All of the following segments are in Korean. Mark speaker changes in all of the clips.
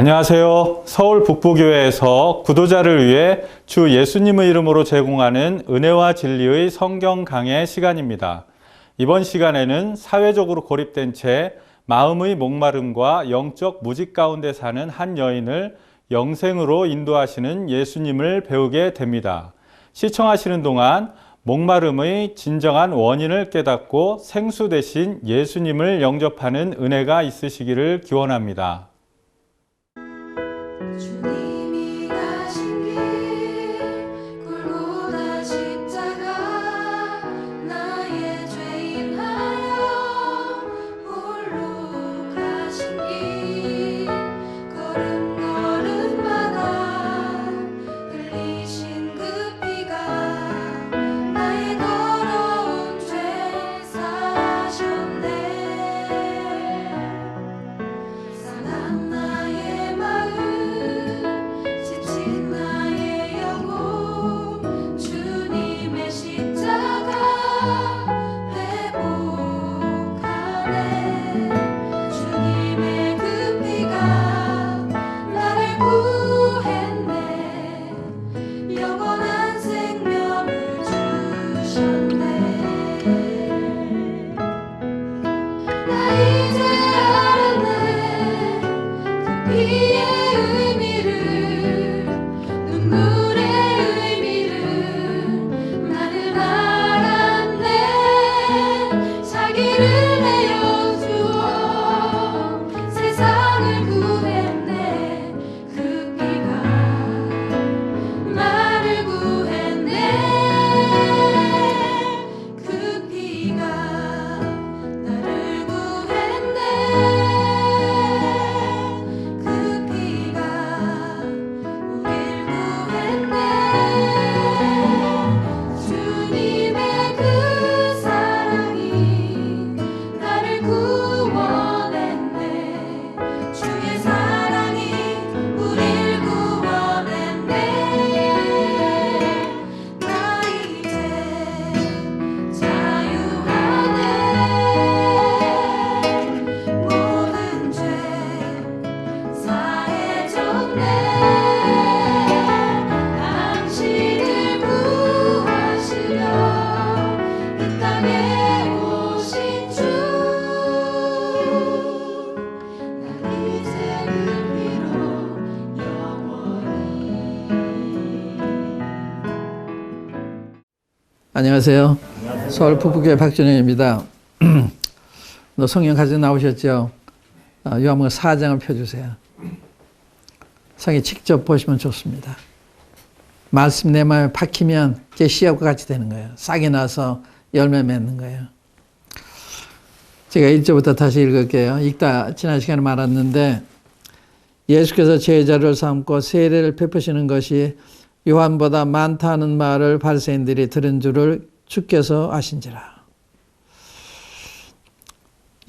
Speaker 1: 안녕하세요. 서울 북부교회에서 구도자를 위해 주 예수님의 이름으로 제공하는 은혜와 진리의 성경 강해 시간입니다. 이번 시간에는 사회적으로 고립된 채 마음의 목마름과 영적 무직 가운데 사는 한 여인을 영생으로 인도하시는 예수님을 배우게 됩니다. 시청하시는 동안 목마름의 진정한 원인을 깨닫고 생수 대신 예수님을 영접하는 은혜가 있으시기를 기원합니다.
Speaker 2: 안녕하세요. 서울 북부교회 박준영입니다. 너 성경 가지고 나오셨죠? 아, 요한복음 4장을 펴주세요. 성경 직접 보시면 좋습니다. 말씀 내 마음에 박히면 제 씨앗과 같이 되는 거예요. 싹이 나서 열매 맺는 거예요. 제가 1절부터 다시 읽을게요. 읽다 지난 시간에 말았는데 예수께서 제자를 삼고 세례를 베푸시는 것이 요한보다 많다는 말을 바리새인들이 들은 줄을 주께서 아신지라.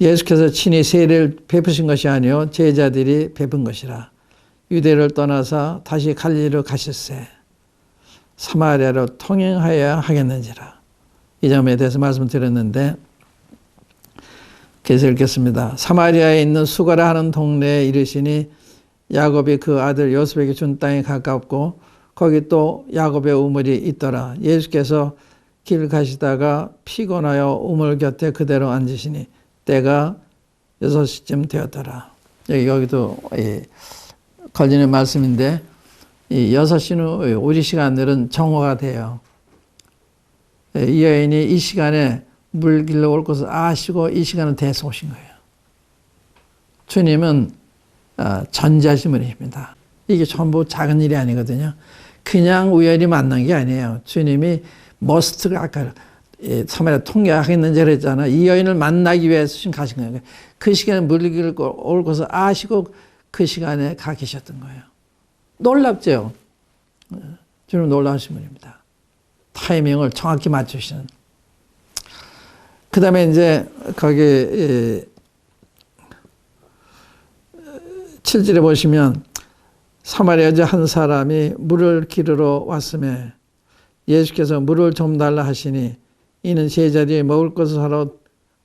Speaker 2: 예수께서 친히 세례를 베푸신 것이 아니요 제자들이 베푼 것이라. 유대를 떠나서 다시 갈리로 가실세. 사마리아로 통행하여야 하겠는지라. 이 점에 대해서 말씀드렸는데 계속 읽겠습니다. 사마리아에 있는 수가라 하는 동네에 이르시니 야곱이 그 아들 요셉에게 준 땅에 가깝고 거기 또 야곱의 우물이 있더라. 예수께서 길 가시다가 피곤하여 우물 곁에 그대로 앉으시니 때가 여섯 시쯤 되었더라. 여기 여기도 이 걸리는 말씀인데 이 여섯 시는 우리 시간들은 정오가 돼요. 이 여인이 이 시간에 물 길러 올 것을 아시고 이 시간은 대서 오신 거예요. 주님은 어, 전자시물입니다. 이게 전부 작은 일이 아니거든요. 그냥 우연히 만난 게 아니에요. 주님이 머스트가 아까 사마리아 통역하겠는지 그랬잖아. 이 여인을 만나기 위해서 지금 가신 거예요. 그 시간에 물길 올 것을 아시고 그 시간에 가 계셨던 거예요. 놀랍죠? 주님 놀라우신 분입니다. 타이밍을 정확히 맞추시는. 그 다음에 이제 거기 7절에 보시면 사마리아 여자 한 사람이 물을 기르러 왔음에 예수께서 물을 좀 달라 하시니 이는 제자들이 먹을 것을 사러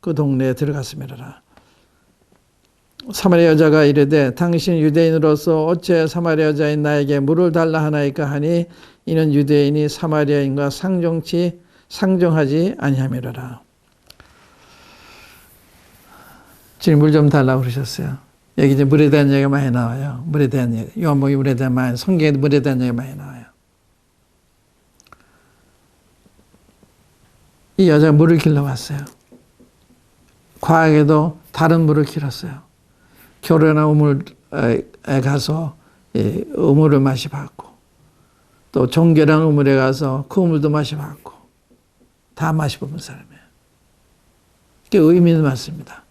Speaker 2: 그 동네에 들어갔음이라. 사마리아 여자가 이르되 당신 유대인으로서 어째 사마리아 여자인 나에게 물을 달라 하나이까 하니 이는 유대인이 사마리아인과 상종치 상종하지 아니함이로라. 주님 물좀 달라고 그러셨어요. 여기 이제 물에 대한 얘기가 많이 나와요. 물에 대한 얘기. 요한복음 물에 대한 많이, 성경에도 물에 대한 얘기가 많이 나와요. 이 여자가 물을 길러 왔어요. 과학에도 다른 물을 길었어요. 결혼한 우물에 가서 이 우물을 마셔봤고, 또 종결한 우물에 가서 그 우물도 마셔봤고, 다 마셔본 사람이에요. 그게 의미는 맞습니다.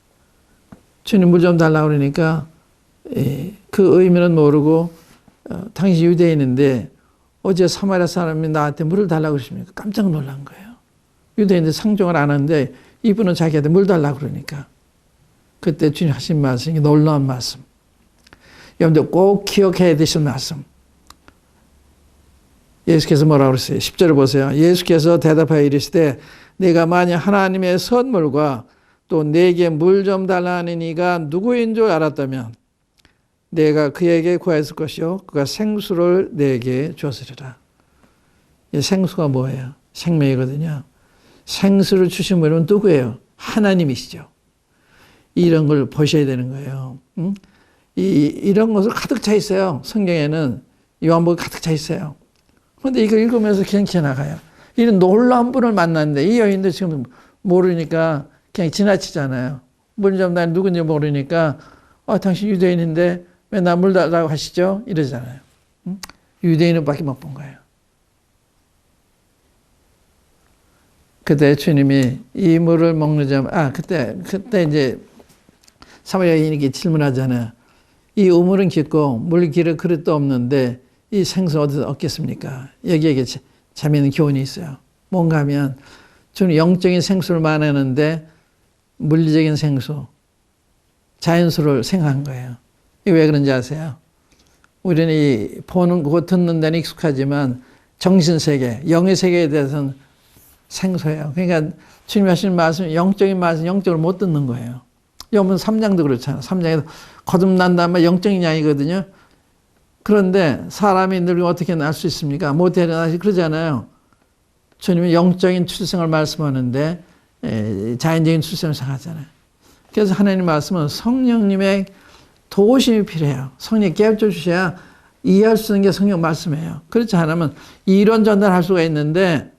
Speaker 2: 주님 물 좀 달라고 그러니까 예, 그 의미는 모르고 어, 당시 유대인인데 어제 사마리아 사람이 나한테 물을 달라고 그러십니까? 깜짝 놀란 거예요. 유대인들 상종을 안 하는데 이분은 자기한테 물 달라고 그러니까 그때 주님 하신 말씀이 놀라운 말씀. 여러분들 꼭 기억해야 되실 말씀. 예수께서 뭐라고 그랬어요? 10절을 보세요. 예수께서 대답하여 이르시되 내가 만약 하나님의 선물과 또 내게 물 좀 달라는 이가 누구인 줄 알았다면 내가 그에게 구했을 것이요 그가 생수를 내게 주었으리라. 이 생수가 뭐예요? 생명이거든요. 생수를 주신 분은 누구예요? 하나님이시죠. 이런 걸 보셔야 되는 거예요. 응? 이, 이런 것을 가득 차 있어요. 성경에는 요한복음 가득 차 있어요. 그런데 이걸 읽으면서 그냥 지나가요. 이런 놀라운 분을 만났는데 이 여인도 지금 모르니까 그냥 지나치잖아요. 물좀 난 누군지 모르니까 아 당신 유대인인데 왜 나 물 달라고 하시죠? 이러잖아요. 응? 유대인은 밖에 못 본 거예요. 그때 주님이 이 물을 먹는 점, 아, 그때, 그때 이제 사마리아 여인에게 질문하잖아요. 이 우물은 깊고 물 기를 그릇도 없는데 이 생수 어디서 얻겠습니까? 여기에 재미있는 교훈이 있어요. 뭔가 하면 주는 영적인 생수를 말하는데 물리적인 생수, 자연수를 생각한 거예요. 왜 그런지 아세요? 우리는 이 보는 거 듣는 데는 익숙하지만 정신세계, 영의 세계에 대해서는 생소해요. 그러니까 주님이 하시는 말씀, 영적인 말씀, 영적으로 못 듣는 거예요. 여러분 3장도 그렇잖아요. 3장에도 거듭난 다음에 영적인 양이거든요. 그런데 사람이 늙으면 어떻게 날 수 있습니까? 못 일어나시 그러잖아요. 주님이 영적인 출생을 말씀하는데 에, 자연적인 출생을 생각하잖아요. 그래서 하나님 말씀은 성령님의 도우심이 필요해요. 성령이 깨우쳐 주셔야 이해할 수 있는 게 성령 말씀이에요. 그렇지 않으면 이론 전달할 수가 있는데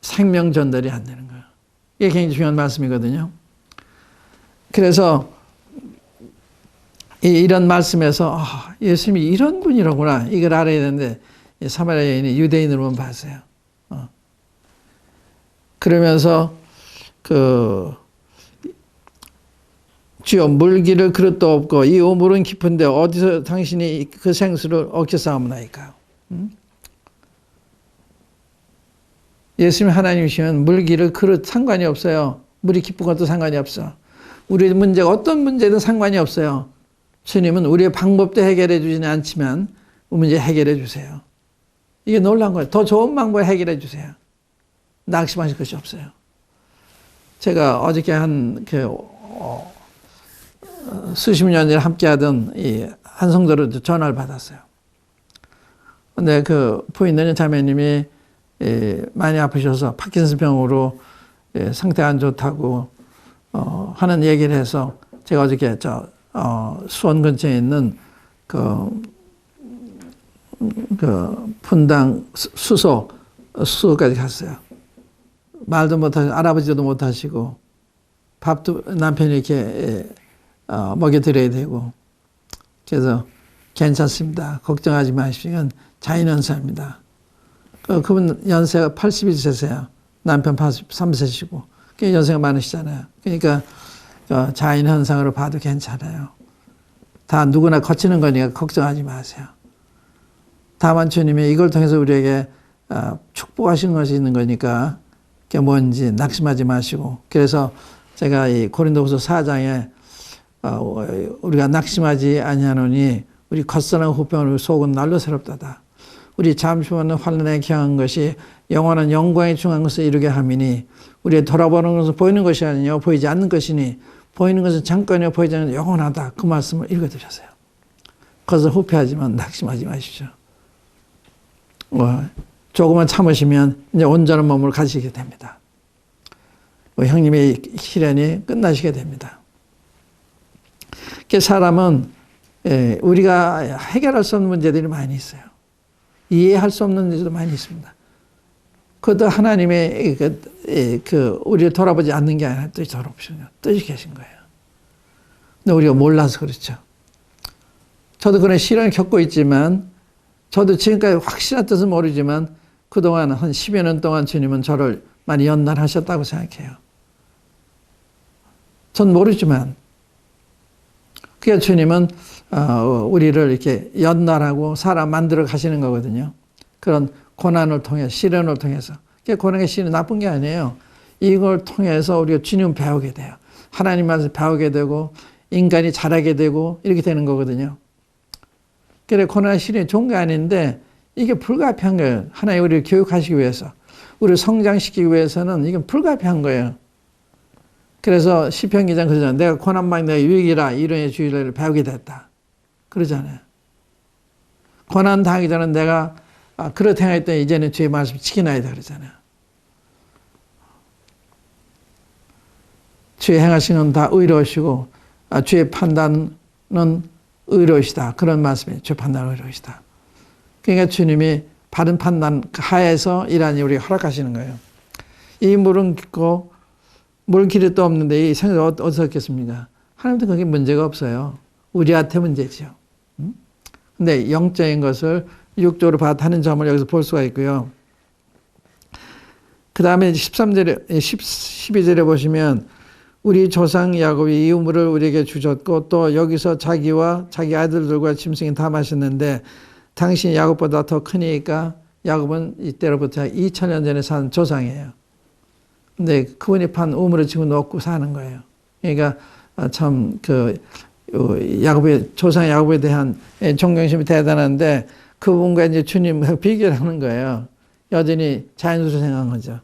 Speaker 2: 생명 전달이 안 되는 거예요. 이게 굉장히 중요한 말씀이거든요. 그래서 이런 말씀에서 아, 예수님이 이런 분이로구나 이걸 알아야 되는데 사마리아 여인이 유대인으로만 봤어요. 어. 그러면서 그 주여 물기를 그릇도 없고 이 우물은 깊은데 어디서 당신이 그 생수를 얻게 싸움나이까? 음? 예수님 하나님이시면 물기를 그릇 상관이 없어요. 물이 깊은 것도 상관이 없어. 우리의 문제가 어떤 문제든 상관이 없어요. 주님은 우리의 방법도 해결해 주지는 않지만 문제 해결해 주세요. 이게 놀란 거예요. 더 좋은 방법을 해결해 주세요. 낙심하실 것이 없어요. 제가 어저께 한, 그, 어, 수십 년을 함께하던 이 한성도로 전화를 받았어요. 근데 그 부인은 자매님이 예, 많이 아프셔서 파킨슨 병으로 예, 상태 안 좋다고 어, 하는 얘기를 해서 제가 어저께 저 어, 수원 근처에 있는 그, 그 분당 수소 수소까지 갔어요. 말도 못하시고 알아보지도 못하시고 밥도 남편이 이렇게 예, 어, 먹여드려야 되고 그래서 괜찮습니다. 걱정하지 마십시오. 자연현상입니다. 그, 그분 연세가 82세세요. 남편 83세시고. 꽤 연세가 많으시잖아요. 그러니까 어, 자연 현상으로 봐도 괜찮아요. 다 누구나 거치는 거니까 걱정하지 마세요. 다만 주님이 이걸 통해서 우리에게 어, 축복하신 것이 있는 거니까 그게 뭔지 낙심하지 마시고 그래서 제가 이 고린도후서 4장에 어, 우리가 낙심하지 아니하노니 우리 겉선한 후병을 속은 날로 새롭다다. 우리 잠시만은 환란에 경한 것이 영원한 영광에 중한 것을 이루게 함이니 우리의 돌아보는 것은 보이는 것이 아니요 보이지 않는 것이니 보이는 것은 잠깐이요 보이지 않는 영원하다. 그 말씀을 읽어드렸어요. 그것을 후회하지만 낙심하지 마십시오. 어, 조금만 참으시면 이제 온전한 몸을 가지게 됩니다. 어, 형님의 시련이 끝나시게 됩니다. 그 사람은 예, 우리가 해결할 수 없는 문제들이 많이 있어요. 이해할 수 없는 문제도 많이 있습니다. 그것도 하나님의 그, 예, 그 우리를 돌아보지 않는 게 아니라 뜻이 돌아보시는 뜻이 계신 거예요. 근데 우리가 몰라서 그렇죠. 저도 그런 시련을 겪고 있지만 저도 지금까지 확실한 뜻은 모르지만 그동안 한 10여 년 동안 주님은 저를 많이 연단하셨다고 생각해요. 전 모르지만 그게 주님은 어, 우리를 이렇게 연날하고 사람 만들어 가시는 거거든요. 그런 고난을 통해 시련을 통해서. 그게 고난의 시련이 나쁜 게 아니에요. 이걸 통해서 우리가 주님 배우게 돼요. 하나님 말씀 배우게 되고 인간이 자라게 되고 이렇게 되는 거거든요. 그래 고난 시련이 좋은 게 아닌데 이게 불가피한 거예요. 하나님 우리를 교육하시기 위해서. 우리를 성장시키기 위해서는 이건 불가피한 거예요. 그래서 시편 기자 그러잖아요. 내가 고난만 내가 유익이라 이론의 주의를 배우게 됐다. 그러잖아요. 고난 당하기 전에 내가 아, 그렇다 했더니 이제는 주의 말씀 돼 그러잖아요. 주의 행하신 건다 의로우시고 아, 주의 판단은 의로우시다. 그런 말씀이에요. 주의 판단은 의로우시다. 그러니까 주님이 바른 판단 하에서 일하니 우리가 허락하시는 거예요. 이 물은 깊고 물 길이 또 없는데 이 생을 어디서 얻겠습니까? 하나님도 그게 문제가 없어요. 우리한테 문제죠. 음? 근데 영적인 것을 육적으로 받아는 점을 여기서 볼 수가 있고요. 그 다음에 13절에, 10, 12절에 보시면 우리 조상 야곱이 이 우물을 우리에게 주셨고 또 여기서 자기와 자기 아들들과 짐승이 다 마셨는데 당신 야곱보다 더 크니까 야곱은 이때로부터 2000년 전에 산 조상이에요. 근데 그분이 판 우물을 지금 놓고 사는 거예요. 그러니까 참 그 야곱의 조상 야곱에 대한 존경심이 대단한데 그분과 이제 주님 비교를 하는 거예요. 여전히 자연스러워 생각한 거죠.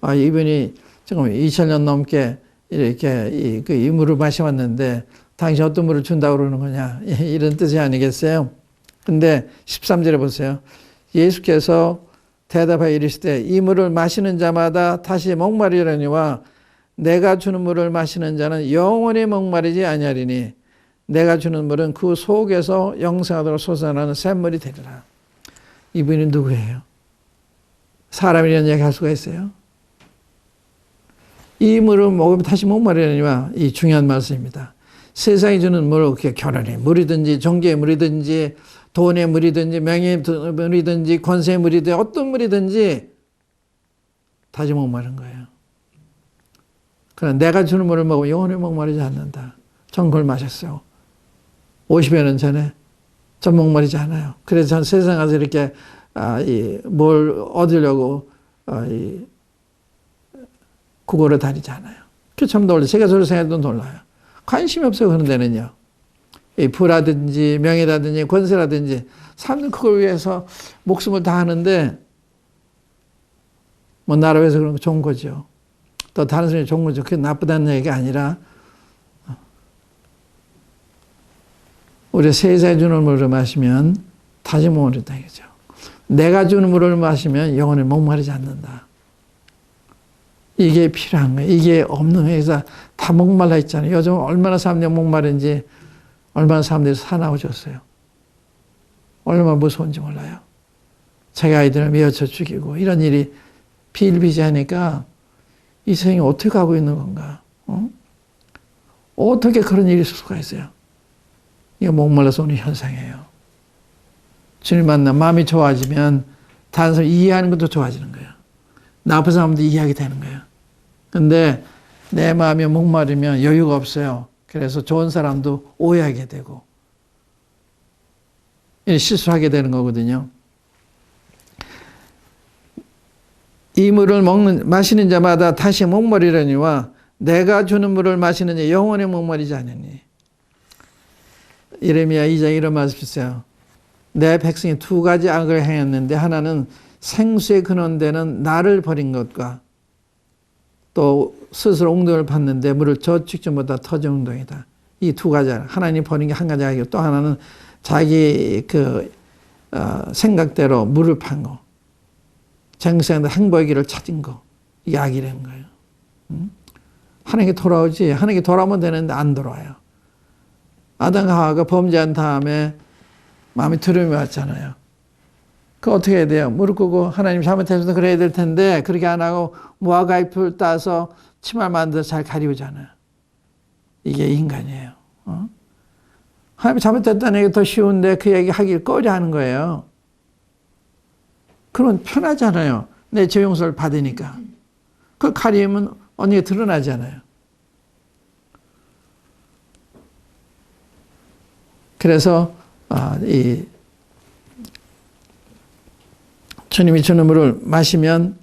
Speaker 2: 아, 이분이 지금 2000년 넘게 이렇게 이, 그 이 물을 마셔왔는데 당신 어떤 물을 준다고 그러는 거냐. 이런 뜻이 아니겠어요? 근데 13절에 보세요. 예수께서 대답하여 이르시되 이 물을 마시는 자마다 다시 목마리려니와 내가 주는 물을 마시는 자는 영원히 목마르지 아니하리니 내가 주는 물은 그 속에서 영생하도록 솟아나는 샘물이 되리라. 이분이 누구예요? 사람이라는 얘기 할 수가 있어요? 이 물을 먹으면 다시 목마르려니와 이 중요한 말씀입니다. 세상이 주는 물, 그게 결혼의 물이든지 종교의 물이든지 돈의 물이든지 명예의 물이든지 권세의 물이든지 어떤 물이든지 다시 목마른 거예요. 그러나 내가 주는 물을 먹으면 영원히 목마르지 않는다. 전 그걸 마셨어요. 50여 년 전에 전 목마르지 않아요. 그래서 전 세상 가서 이렇게 아, 이, 뭘 얻으려고 아, 이, 국어를 다니지 않아요. 그참 놀라. 저를 생각해도 놀라요. 관심이 없어요. 그런 데는요. 이 부라든지 명예라든지 권세라든지 사람들 그걸 위해서 목숨을 다 하는데 뭐 나라 위해서 그런 거 좋은 거죠. 또 다른 사람이 좋은 거죠. 그게 나쁘다는 얘기가 아니라 우리 세상에 주는 물을 마시면 다시 목마르다 이거죠. 내가 주는 물을 마시면 영원히 목마르지 않는다. 이게 필요한 거예요. 이게 없는 회사 다 목말라 있잖아요. 요즘 얼마나 사람들이 목마른지 얼마나 사람들이 사나워졌어요. 얼마나 무서운지 몰라요. 자기 아이들을 미워쳐 죽이고 이런 일이 비일비재하니까 이 세상이 어떻게 가고 있는 건가? 어? 어떻게 그런 일이 있을 수가 있어요? 이게 목말라서 오는 현상이에요. 주님 만나 마음이 좋아지면 다른 사람 이해하는 것도 좋아지는 거예요. 나쁜 사람도 이해하게 되는 거예요. 근데 내 마음이 목마르면 여유가 없어요. 그래서 좋은 사람도 오해하게 되고 실수하게 되는 거거든요. 이 물을 먹는 마시는 자마다 다시 목마르려니와 내가 주는 물을 마시는 자 영원히 목마르지 않으니 이레미야 2장 이런 말씀 있어요. 내 백성이 두 가지 악을 행했는데 하나는 생수의 근원되는 나를 버린 것과 또 스스로 웅덩이를 봤는데 물을 저 직전보다 터진 웅덩이다. 이 두 가지 하나님 버린 게한 가지고 또 하나는 자기 그 어, 생각대로 물을 판 거, 정생의 행복의 길을 찾은 거 이게 악이라는 거예요. 음? 하나님께 돌아오지 하나님께 돌아오면 되는데 안 돌아와요. 아담과 하와가 범죄한 다음에 마음이 두려움이 왔잖아요. 그 어떻게 해야 돼요? 무릎 꿇고 하나님 잘못해서 그래야 될 텐데 그렇게 안 하고 무화과 잎을 따서 치마 만들어서 잘 가리우잖아요. 이게 인간이에요. 어? 하나님 잘못했다는 얘기 더 쉬운데 그 얘기 하길 꺼려 하는 거예요. 그건 편하잖아요. 내 죄 용서를 받으니까. 그 가리우면 언니가 드러나잖아요. 그래서 아, 이 주님이 주는 물을 마시면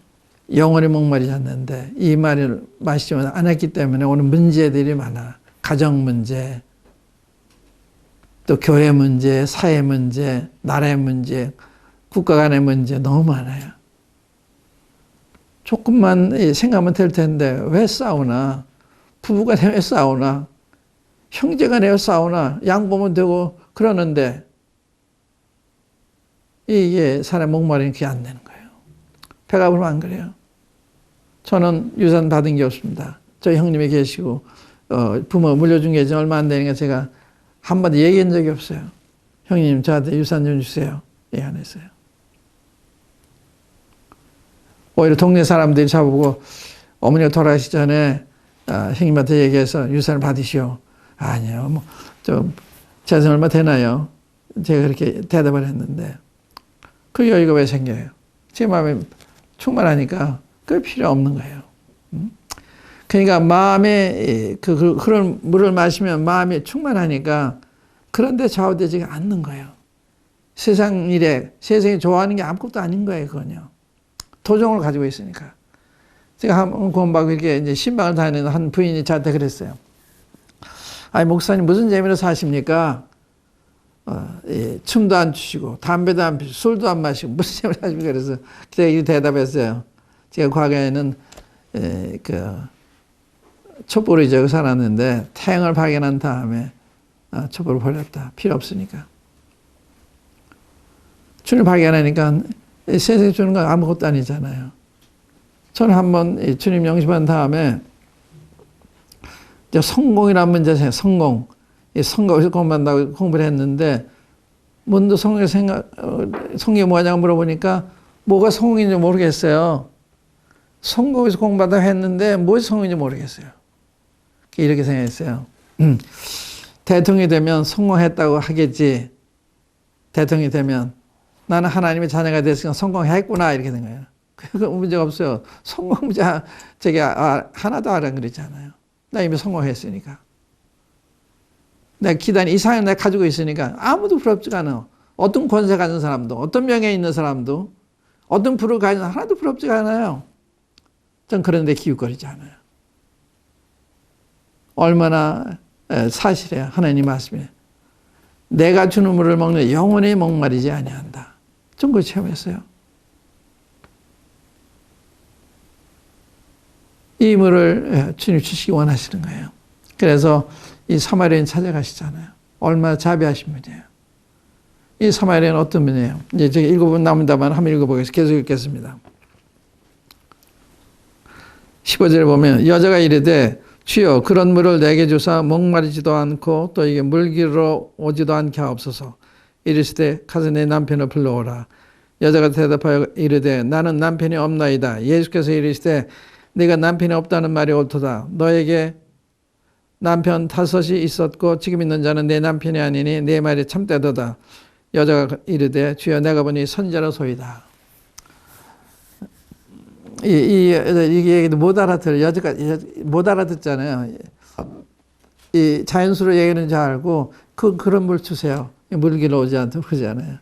Speaker 2: 영원히 목마르지 않는데 이 말을 마시면 안 했기 때문에 오늘 문제들이 많아. 가정 문제, 또 교회 문제, 사회 문제, 나라의 문제, 국가 간의 문제 너무 많아요. 조금만 생각하면 될 텐데 왜 싸우나? 부부간에 왜 싸우나? 형제간에 왜 싸우나? 양보면 되고 그러는데 이게 사람 목마르니 그게 안 되는 거예요. 배가 부르면 안 그래요. 저는 유산 받은 게 없습니다. 저희 형님이 계시고 어, 부모 물려준 게 얼마 안 되니까 제가 한마디 얘기한 적이 없어요. 형님 저한테 유산 좀 주세요. 얘기 안 했어요. 오히려 동네 사람들이 저보고 어머니가 돌아가시기 전에 아, 형님한테 얘기해서 유산을 받으시오. 아니요. 뭐, 좀, 재산 얼마 되나요? 제가 그렇게 대답을 했는데, 그 여유가 왜 생겨요? 제 마음에 충만하니까 그 필요 없는 거예요. 음? 그러니까 마음에 그, 그 그런 물을 마시면 마음이 충만하니까 그런데 좌우되지가 않는 거예요. 세상 일에 세상이 좋아하는 게 아무것도 아닌 거예요, 그건요. 도정을 가지고 있으니까. 제가 한번 공부하고 이렇게 이제 신방을 다니는 한 부인이 저한테 그랬어요. 아니, 목사님 무슨 재미로 사십니까? 어, 예, 춤도 안 추시고, 담배도 안 피시고, 술도 안 마시고, 무슨 재미로 사십니까? 그래서 제가 이 대답했어요. 제가 과거에는, 예, 그, 촛불을 지고 살았는데, 태양을 발견한 다음에, 아, 촛불을 버렸다. 필요 없으니까. 주님 발견하니까 세상에 주는 건 아무것도 아니잖아요. 저는 한번 주님 영접한 다음에 성공이라는 문제 성공. 이 성공에서 공부한다고 공부를 했는데 문도 성공의 생각, 어, 성공이 뭐냐고 물어보니까 뭐가 성공인지 모르겠어요. 성공에서 공부하다고 했는데 무엇이 성공인지 모르겠어요. 이렇게 생각했어요. 음, 대통령이 되면 성공했다고 하겠지. 대통령이 되면 나는 하나님의 자녀가 됐으니까 성공했구나 이렇게 된 거예요. 그 문제가 없어요. 성공 문제 저게 아, 하나도 안 그러잖아요. 나 이미 성공했으니까. 내 기단 이상을 내가 가지고 있으니까 아무도 부럽지가 않아. 어떤 권세 가진 사람도, 어떤 명예 있는 사람도, 어떤 부를 가진 하나도 부럽지가 않아요. 전 그런데 기웃거리지 않아요. 얼마나 사실이에요. 하나님 말씀이. 내가 주는 물을 먹는 영원히 목마르지 아니한다. 좀그 체험했어요. 이 물을 주님 주시기 원하시는 거예요. 그래서 이 사마리아인 찾아가시잖아요. 얼마나 자비하신 분이에요. 이 사마리아는 어떤 분이에요? 이제 제가 읽어보면 남은다만 한번 읽어보겠습니다. 계속 읽겠습니다. 15절에 보면 여자가 이르되 주여 그런 물을 내게 주사 목마르지도 않고 또 이게 물기로 오지도 않게 하옵소서. 이르시되 가서 내 남편을 불러오라. 여자가 대답하여 이르되 나는 남편이 없나이다. 예수께서 이르시되 네가 남편이 없다는 말이 옳도다. 너에게 남편 다섯이 있었고 지금 있는 자는 내 남편이 아니니 내 말이 참되도다. 여자가 이르되 주여 내가 보니 선자로소이다. 이, 이, 이 얘기도 못 알아들어. 여자가 못 알아듣잖아요. 이 자연스러워 얘기는 잘 알고 그, 그런 물 주세요. 물기로 오지 않도록 그러잖아요.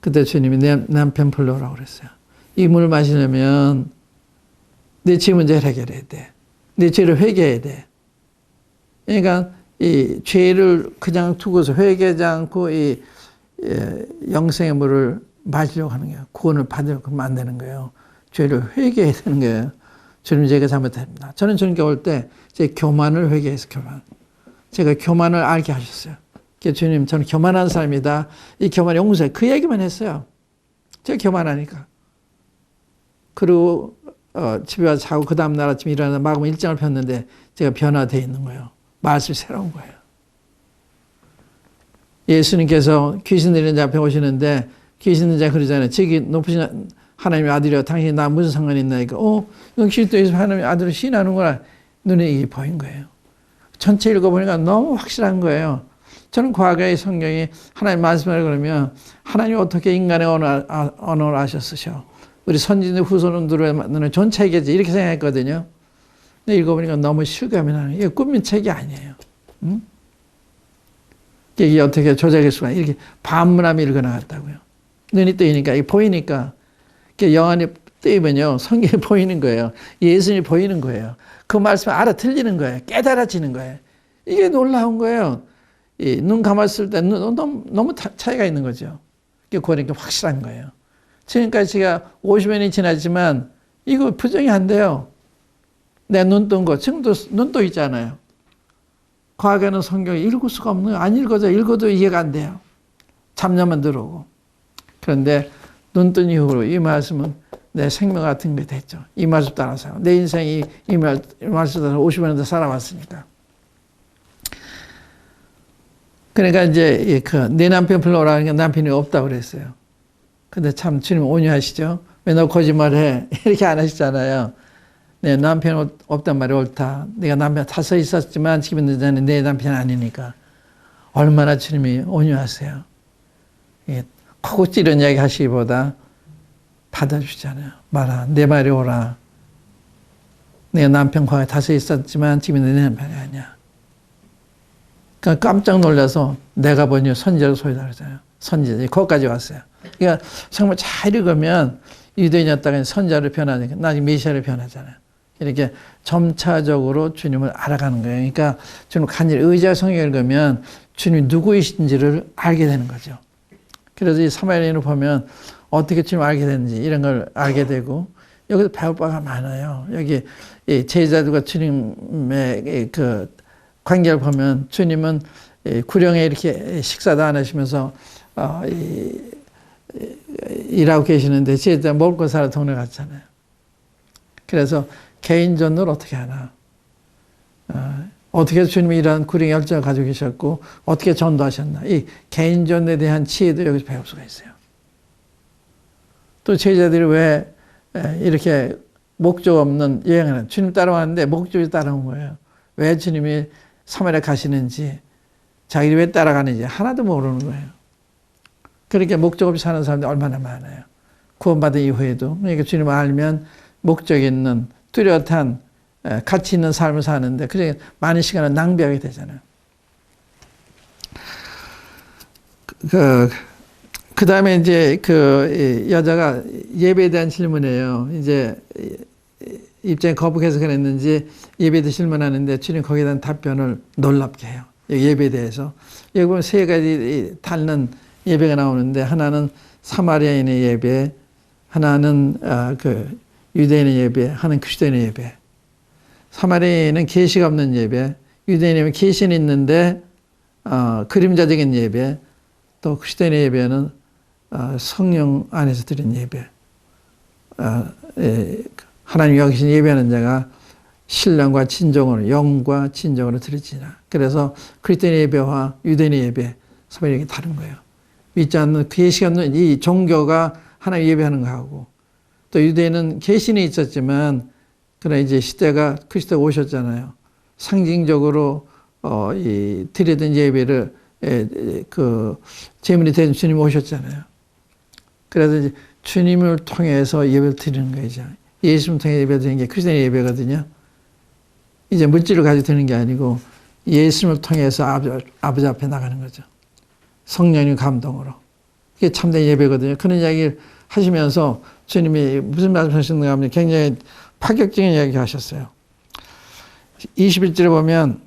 Speaker 2: 그때 주님이 내 남편 불러오라고 그랬어요. 이 물을 마시려면 내죄 문제를 해결해야 돼. 내 죄를 회개해야 돼. 그러니까 이 죄를 그냥 두고서 회개하지 않고 이 예, 영생의 물을 마시려고 하는 거예요. 구원을 받으려고 하면 안 되는 거예요. 죄를 회개해야 되는 거예요. 주님 제가 잘못했습니다. 저는 주님께 올 때 제 교만을 회개해서 교만. 제가 교만을 알게 하셨어요. 주님 저는 교만한 사람이다. 이 교만 용서해. 그 얘기만 했어요. 제가 교만하니까. 그리고 어, 집에 와서 자고 그 다음날 아침 일어나서 마금 일장을 폈는데 제가 변화되어 있는 거예요. 말씀이 새로운 거예요. 예수님께서 귀신 들리는 자 앞에 오시는데 귀신 들린 자 그러잖아요. 저기 높으신 하나님의 아들이여 당신이 나 무슨 상관이 있나 이거 어? 넌 그리스도에서 하나님의 아들을 신하는구나 눈에 이게 보인 거예요. 전체 읽어보니까 너무 확실한 거예요. 저는 과거의 성경이 하나님 말씀을 그러면 하나님 어떻게 인간의 언어, 아, 언어를 아셨으셔. 우리 선진의 후손들을 만드는 전체겠지 이렇게 생각했거든요. 근데 읽어보니까 너무 실감이 나는 이게 꾸민 책이 아니에요. 응? 이게 어떻게 수가 이렇게 반문함이 읽어나갔다고요. 눈이 뜨이니까 이게 보이니까 영안이 뜨이면요 성경이 보이는 거예요. 예수님이 보이는 거예요. 그 말씀 알아들리는 거예요. 깨달아지는 거예요. 이게 놀라운 거예요. 이눈 감았을 때 눈, 너무, 너무 타- 차이가 있는 거죠. 이게 그러니까 확실한 거예요. 지금까지 제가 50년이 지났지만 이거 부정이 안 돼요. 내 눈 뜬 거, 지금도 눈떠 있잖아요. 과거에는 성경을 읽을 수가 없는 거예요. 안 읽어져. 읽어도 이해가 안 돼요. 잡념만 들어오고. 그런데 눈 뜬 이후로 이 말씀은 내 생명 같은 게 됐죠. 이 말씀 따라서. 내 인생이 이 말, 이 말씀 따라서 50년도 살아왔으니까. 그러니까 이제 그 내 남편 불러오라는 게 남편이 없다고 그랬어요. 근데 참 주님 온유하시죠? 왜 너 거짓말해? 이렇게 안 하시잖아요. 내 남편 없단 말이 옳다. 내가 남편 다섯 있었지만 지금은 나는 내 남편 아니니까. 얼마나 주님이 온유하세요. 예, 코고 찌른 이야기 하시기보다 받아주잖아요. 말아, 내 말이 오라. 내가 남편 과거에 다섯 있었지만 지금은 내 남편이 아니야. 그러니까 깜짝 놀라서 내가 보니 선지자로 소리다 그러잖아요. 선지자. 거기까지 왔어요. 그러니까 정말 잘 읽으면 유대인이었다가 선자로 변하니까 나중에 메시아로 변하잖아요. 이렇게 점차적으로 주님을 알아가는 거예요. 그러니까 주님 간절히 의자 성경 읽으면 주님이 누구이신지를 알게 되는 거죠. 그래서 이 사마리아인을 보면 어떻게 주님 알게 되는지 이런 걸 알게 되고 여기서 배울 바가 많아요. 여기 이 제자들과 주님의 그 관계를 보면 주님은 이 구령에 이렇게 식사도 안 하시면서 어, 이, 일하고 계시는데 제자 거 사러 동네 갔잖아요. 그래서 개인 전도를 어떻게 하나? 어, 어떻게 주님이 이런 구령 열정을 가지고 계셨고 어떻게 전도하셨나? 이 개인 전도에 대한 지혜도 여기서 배울 수가 있어요. 또 제자들이 왜 이렇게 목적 없는 여행을 주님 따라왔는데 목적이 따라온 거예요. 왜 주님이 사마리아 가시는지 자기를 왜 따라가는지 하나도 모르는 거예요. 그렇게 목적 없이 사는 사람들이 얼마나 많아요. 구원받은 이후에도 그러니까 주님을 알면 목적 있는 뚜렷한 가치 있는 삶을 사는데 그래 많은 시간을 낭비하게 되잖아요. 그, 그 다음에 이제 그 여자가 예배에 대한 질문이에요. 이제 입장에 거북해서 그랬는지 예배에 질문하는데 주님 거기에 대한 답변을 놀랍게 해요. 예배에 대해서. 여기 보면 세 가지 다른 예배가 나오는데 하나는 사마리아인의 예배, 하나는 아, 그 유대인의 예배, 하나는 그리스도인의 예배. 사마리아인은 계시가 없는 예배, 유대인은 계시는 있는데 어, 그림자적인 예배, 또 그리스도인의 예배는 어, 성령 안에서 드린 예배. 어, 예, 하나님 여기신 예배하는 자가 신령과 진정으로 영과 진정으로 드리지나. 그래서 그리스도인의 예배와 유대인의 예배 사마리아인이 다른 거예요. 믿지 않는 계시 없는 이 종교가 하나님 예배하는 거하고 또 유대인은 계신이 있었지만 그러나 이제 시대가 그리스도가 오셨잖아요. 상징적으로 어, 이 드리던 예배를 에, 에, 그 제물이 된 주님 오셨잖아요. 그래서 이제 주님을 통해서 예배를 드리는 거죠. 예수님 통해 예배 드리는 게 크리스천의 예배거든요. 이제 물질을 가지고 드리는 게 아니고 예수님을 통해서 아버지 앞에 나가는 거죠. 성령님 감동으로. 이게 참된 예배거든요. 그런 이야기를 하시면서 주님이 무슨 말씀 하시는가 하면 굉장히 파격적인 이야기 하셨어요. 21절에 보면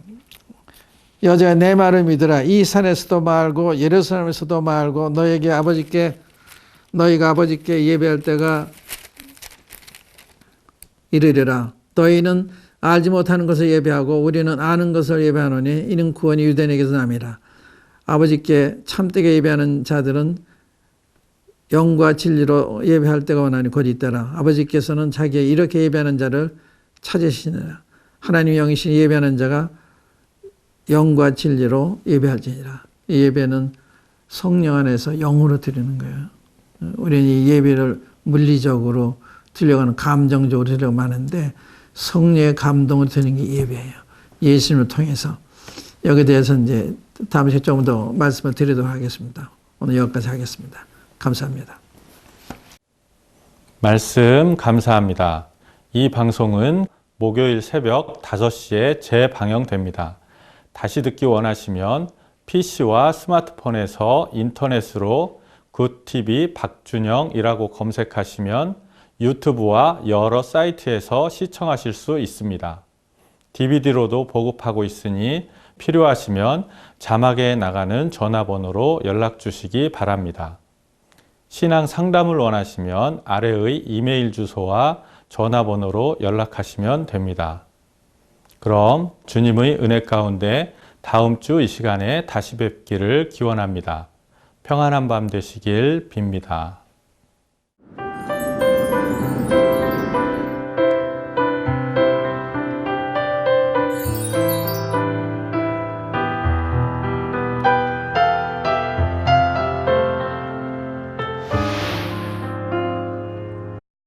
Speaker 2: 여자가 내 말을 믿으라. 이 산에서도 말고 예루살렘에서도 말고 너에게 아버지께 너희가 아버지께 예배할 때가 이르리라. 너희는 알지 못하는 것을 예배하고 우리는 아는 것을 예배하노니 이는 구원이 유대인에게서 남이라. 아버지께 참되게 예배하는 자들은 영과 진리로 예배할 때가 원하니 곧 이때라. 아버지께서는 자기의 이렇게 예배하는 자를 찾으시느라. 하나님 영이신 예배하는 자가 영과 진리로 예배할지니라. 이 예배는 성령 안에서 영으로 드리는 거예요. 우리는 이 예배를 물리적으로 드려가는 감정적으로 드려가면 하는데 성령의 감동을 드리는 게 예배예요. 예수님을 통해서. 여기에 대해서 이제 다음 시간에 조금 더 말씀을 드리도록 하겠습니다. 오늘 여기까지 하겠습니다. 감사합니다.
Speaker 3: 말씀 감사합니다. 이 방송은 목요일 새벽 5시에 재방영됩니다. 다시 듣기 원하시면 PC와 스마트폰에서 인터넷으로 굿TV 박준영이라고 검색하시면 유튜브와 여러 사이트에서 시청하실 수 있습니다. DVD로도 보급하고 있으니 필요하시면 자막에 나가는 전화번호로 연락 주시기 바랍니다. 신앙 상담을 원하시면 아래의 이메일 주소와 전화번호로 연락하시면 됩니다. 그럼 주님의 은혜 가운데 다음 주 이 시간에 다시 뵙기를 기원합니다. 평안한 밤 되시길 빕니다.